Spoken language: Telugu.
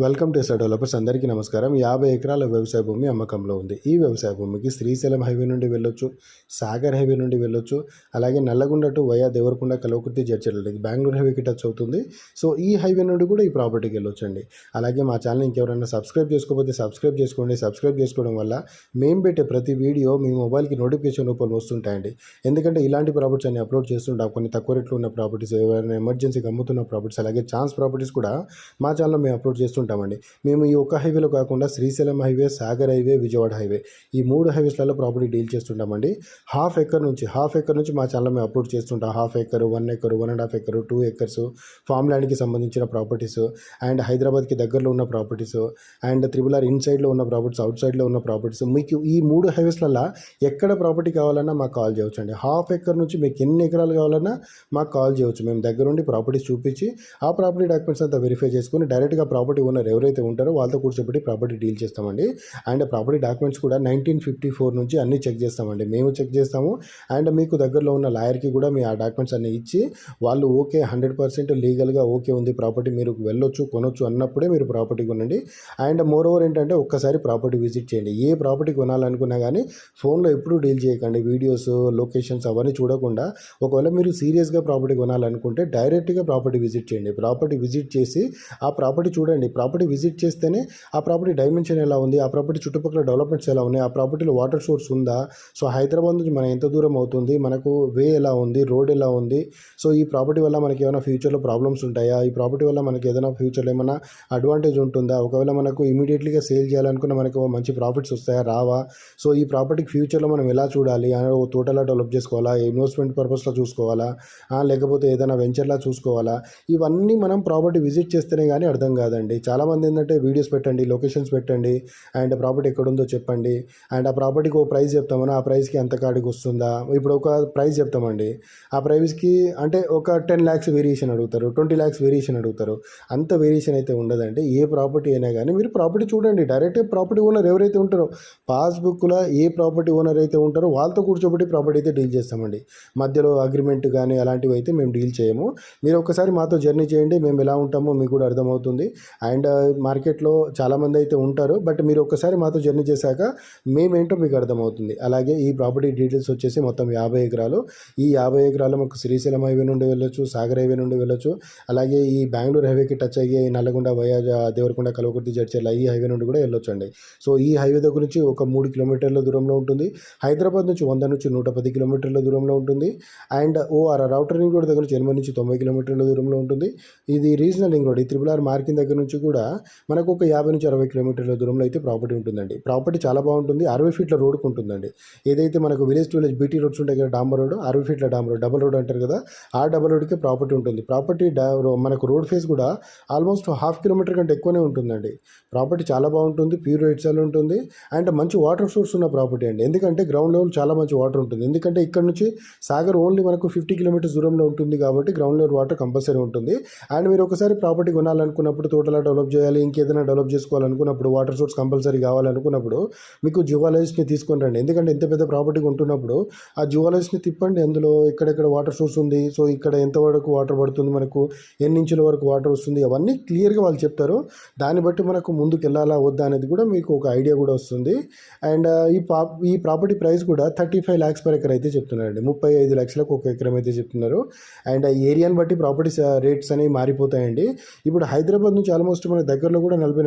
Welcome to SR developers. అందరికీ నమస్కారం. యాభై ఎకరాల వ్యవసాయ భూమి అమ్మకంలో ఉంది. ఈ వ్యవసాయ భూమికి శ్రీశైలం హైవే నుండి వెళ్ళొచ్చు సాగర్ హైవే నుండి వెళ్ళొచ్చు అలాగే నల్లగొండ టు వయా దేవరకొండ కలవకుర్తి జడ్చర్ల బెంగళూరు హైవేకి టచ్ అవుతుంది. సో ఈ హైవే నుండి కూడా ఈ ప్రాపర్టీకి వెళ్ళొచ్చండి. అలాగే మా ఛానల్ ఇంకెవరైనా సబ్స్క్రైబ్ చేసుకోకపోతే సబ్స్క్రైబ్ చేసుకోండి. సబ్స్క్రైబ్ చేసుకోవడం వల్ల మేము పెట్టే ప్రతి వీడియో మీ మొబైల్కి నోటిఫికేషన్ రూపంలో వస్తుంటాయండి. ఎందుకంటే ఇలాంటి ప్రాపర్టీస్ అన్ని అప్లోడ్ చేస్తుంటాం. కొన్ని తక్కువ రేట్లో ఉన్న ప్రాపర్టీస్ ఎవరైనా ఎమర్జెన్సీకి అమ్ముతున్న ప్రాపర్టీస్ అలాగే ఛాన్స్ ప్రాపర్టీస్ కూడా మా ఛానల్లో మేము అప్లోడ్ చూస్తుంటామండి. మేము ఈ ఒక్క హైవేలో కాకుండా Srisailam highway Sagar highway Vijayawada highway ఈ మూడు హైవేస్లలో ప్రాపర్టీ డీల్ చేస్తుంటామండి. హాఫ్ ఎకర్ నుంచి హాఫ్ ఎకర్ నుంచి మా ఛానల్ మేము అప్లోడ్ చేస్తుంటాం. Half acre one acre one and half acre two acres farm ల్యాండ్కి సంబంధించిన ప్రాపర్టీస్ అండ్ హైదరాబాద్కి దగ్గరలో ఉన్న ప్రాపర్టీస్ అండ్ త్రిబుల్ ఆర్ ఇన్ సైడ్లో ఉన్న ప్రాపర్టీస్ అవుట్ సైడ్లో ఉన్న ప్రాపర్టీస్. మీకు ఈ మూడు హైవేస్లలో ఎక్కడ ప్రాపర్టీ కావాలన్నా మాకు కాల్ చేయవచ్చు అండి హాఫ్ ఎకర్ నుంచి మీకు ఎన్ని ఎకరాలు కావాలన్నా మాకు కాల్ చేయవచ్చు. మేము దగ్గరుండి ప్రాపర్టీస్ చూపించి ఆ ప్రాపర్టీ డాక్యుమెంట్స్ అంతా వెరిఫై చేసుకుని డైరెక్ట్గా ప్రాపర్టీ ఓనర్ ఎవరైతే ఉంటారో వాళ్ళతో కూర్చోబెట్టి ప్రాపర్టీ డీల్ చేస్తామండి. అండ్ ప్రాపర్టీ డాక్యుమెంట్స్ కూడా నైన్టీన్ ఫిఫ్టీ ఫోర్ నుంచి అన్ని చెక్ చేస్తామండి. మేము చెక్ చేస్తాము. అండ్ మీకు దగ్గరలో ఉన్న లాయర్కి కూడా మీ ఆ డాక్యుమెంట్స్ అన్ని ఇచ్చి వాళ్ళు ఓకే హండ్రెడ్ పర్సెంట్ లీగల్గా ఓకే ఉంది ప్రాపర్టీ మీరు వెళ్ళొచ్చు కొనొచ్చు అన్నప్పుడే మీరు ప్రాపర్టీ కొనండి. అండ్ మోర్ ఓవర్ ఏంటంటే ఒక్కసారి ప్రాపర్టీ విజిట్ చేయండి. ఏ ప్రాపర్టీ కొనాలనుకున్నా కానీ ఫోన్లో ఎప్పుడూ డీల్ చేయకండి. వీడియోస్ లొకేషన్స్ అవన్నీ చూడకుండా ఒకవేళ మీరు సీరియస్గా ప్రాపర్టీ కొనాలనుకుంటే డైరెక్ట్గా ప్రాపర్టీ విజిట్ చేయండి. ప్రాపర్టీ విజిట్ చేసి ఆ ప్రాపర్టీ చూడండి. ప్రాపర్టీ విజిట్ చేస్తేనే ఆ ప్రాపర్టీ డైమెన్షన్ ఎలా ఉంది? ఆ ప్రాపర్టీ చుట్టుపక్కల డెవలప్మెంట్స్ ఎలా ఉన్నాయి? ఆ ప్రాపర్టీలో వాటర్ సోర్స్ ఉందా? సో హైదరాబాద్ నుంచి మనం ఎంత దూరం అవుతుంది? మనకు వే ఎలా ఉంది? రోడ్ ఎలా ఉంది? సో ఈ ప్రాపర్టీ వల్ల మనకి ఏమైనా ఫ్యూచర్లో ప్రాబ్లమ్స్ ఉంటాయా? ఈ ప్రాపర్టీ వల్ల మనకి ఏదైనా ఫ్యూచర్లో ఏమైనా అడ్వాంటేజ్ ఉంటుందా? ఒకవేళ మనకు ఇమీడియట్లీగా సేల్ చేయాలనుకున్న మనకు మంచి ప్రాఫిట్స్ వస్తాయా? రావా? సో ఈ ప్రాపర్టీకి ఫ్యూచర్లో మనం ఎలా చూడాలి? ఓ తోటలా డెవలప్ చేసుకోవాలా? ఇన్వెస్ట్మెంట్ పర్పస్లో చూసుకోవాలా? లేకపోతే ఏదైనా వెంచర్లా చూసుకోవాలా? ఇవన్నీ మనం ప్రాపర్టీ విజిట్ చేస్తేనే కానీ అర్థం కాదండి. చాలామంది ఏంటంటే వీడియోస్ పెట్టండి లొకేషన్స్ పెట్టండి అండ్ ప్రాపర్టీ ఎక్కడుందో చెప్పండి. అండ్ ఆ ప్రాపర్టీకి ఒక ప్రైస్ చెప్తామని? ఆ ప్రైస్కి ఎంత కాడికి వస్తుందా? ఇప్పుడు ఒక ప్రైస్ చెప్తామండి. ఆ ప్రైస్కి అంటే ఒక టెన్ ల్యాక్స్ వేరియేషన్ అడుగుతారు ట్వంటీ ల్యాక్స్ వేరియేషన్ అడుగుతారు. అంత వేరియేషన్ అయితే ఉండదండి. ఏ ప్రాపర్టీ అయినా కానీ మీరు ప్రాపర్టీ చూడండి. డైరెక్ట్ ప్రాపర్టీ ఓనర్ ఎవరైతే ఉంటారో పాస్బుక్లో ఏ ప్రాపర్టీ ఓనర్ అయితే ఉంటారో వాళ్ళతో కూర్చోబెట్టి ప్రాపర్టీ అయితే డీల్ చేస్తామండి. మధ్యలో అగ్రిమెంట్ కానీ అలాంటివి అయితే మేము డీల్ చేయము. మీరు ఒకసారి మాతో జర్నీ చేయండి. మేము ఎలా ఉంటామో మీకు కూడా అర్థమవుతుంది. అండ్ అండ్ మార్కెట్లో చాలామంది అయితే ఉంటారు. బట్ మీరు ఒక్కసారి మాతో జర్నీ చేశాక మేమేంటో మీకు అర్థమవుతుంది. అలాగే ఈ ప్రాపర్టీ డీటెయిల్స్ వచ్చేసి మొత్తం యాభై ఎకరాలు. ఈ యాభై ఎకరాలు మాకు శ్రీశైలం హైవే నుండి వెళ్ళొచ్చు సాగర్ హైవే నుండి వెళ్ళొచ్చు. అలాగే ఈ బెంగళూరు హైవేకి టచ్ అయ్యే నల్లగొండ వయా దేవరకొండ కలవకుర్తి జడ్చర్ల ఈ హైవే నుండి కూడా వెళ్ళొచ్చు అండి సో ఈ హైవే దగ్గర నుంచి ఒక మూడు కిలోమీటర్ల దూరంలో ఉంటుంది. హైదరాబాద్ నుంచి వంద నుంచి నూట పది కిలోమీటర్ల దూరంలో ఉంటుంది. And OR outer ring road దగ్గర నుంచి ఎనభై నుంచి తొంభై కిలోమీటర్ల దూరంలో ఉంటుంది. ఇది రీజనల్ రింగ్ రోడ్. ఈ త్రిపుల్ ఆర్ మార్కింగ్ దగ్గర నుంచి కూడా కూడా మనకు ఒక యాభై నుంచి అరవై కిలోమీటర్ల దూరంలో అయితే ప్రాపర్టీ ఉంటుందండి. ప్రాపర్టీ చాలా బాగుంటుంది. అరవై ఫీట్ల రోడ్కు ఉంటుందండి. ఏదైతే మనకు village to village BT roads ఉంటాయి కదా డాంబర్ రోడ్ అరవై ఫీట్ల డాంబర్ రోడ్ డబల్ రోడ్ అంటారు కదా ఆ డబల్ రోడ్కి ప్రాపర్టీ ఉంటుంది. ప్రాపర్టీ మనకు రోడ్ ఫేస్ కూడా ఆల్మోస్ట్ హాఫ్ కిలోమీటర్ కంటే ఎక్కువనే ఉంటుందండి. ప్రాపర్టీ చాలా బాగుంటుంది. ప్యూర్ రైట్ సైడ్ ఉంటుంది. అండ్ మంచి వాటర్ సోర్స్ ఉన్న ప్రాపర్టీ అండి. ఎందుకంటే గ్రౌండ్ లెవెల్ చాలా మంచి వాటర్ ఉంటుంది. ఎందుకంటే ఇక్కడ నుంచి సాగర్ ఓన్లీ మనకు ఫిఫ్టీ కిలోమీటర్స్ దూరంలో ఉంటుంది కాబట్టి గ్రౌండ్ లెవెల్ వాటర్ కంపల్సరీ ఉంటుంది. అండ్ మీరు ఒకసారి ప్రాపర్టీ కొనాలనుకున్నప్పుడు తోటలాట డెవలప్ చేయాలి ఇంకేదైనా డెవలప్ చేసుకోవాలనుకున్నప్పుడు వాటర్ సోర్స్ కంపల్సరీ కావాలనుకున్నప్పుడు మీకు జువాలజిస్ట్ని తీసుకొని రండి. ఎందుకంటే ఎంత పెద్ద ప్రాపర్టీ ఉంటున్నప్పుడు ఆ జువాలజిస్ట్ని తిప్పండి అందులో ఎక్కడెక్కడ వాటర్ సోర్స్ ఉంది. సో ఇక్కడ ఎంతవరకు వాటర్ పడుతుంది మనకు ఎన్ని ఇంచుల వరకు వాటర్ వస్తుంది అవన్నీ క్లియర్గా వాళ్ళు చెప్తారు. దాన్ని బట్టి మనకు ముందుకు వెళ్ళాలా వద్దా అనేది కూడా మీకు ఒక ఐడియా కూడా వస్తుంది. అండ్ ఈ పా ఈ ప్రాపర్టీ ప్రైస్ కూడా thirty five lakhs per acre అయితే చెప్తున్నారండి. ముప్పై ఐదు లక్షలకు ఒక ఎకరం అయితే చెప్తున్నారు. అండ్ ఆ ఏరియాని బట్టి ప్రాపర్టీస్ రేట్స్ అనేవి మారిపోతాయండి. ఇప్పుడు హైదరాబాద్ నుంచి ఆల్మోస్ట్ మన దగ్గరలో కూడా నలభై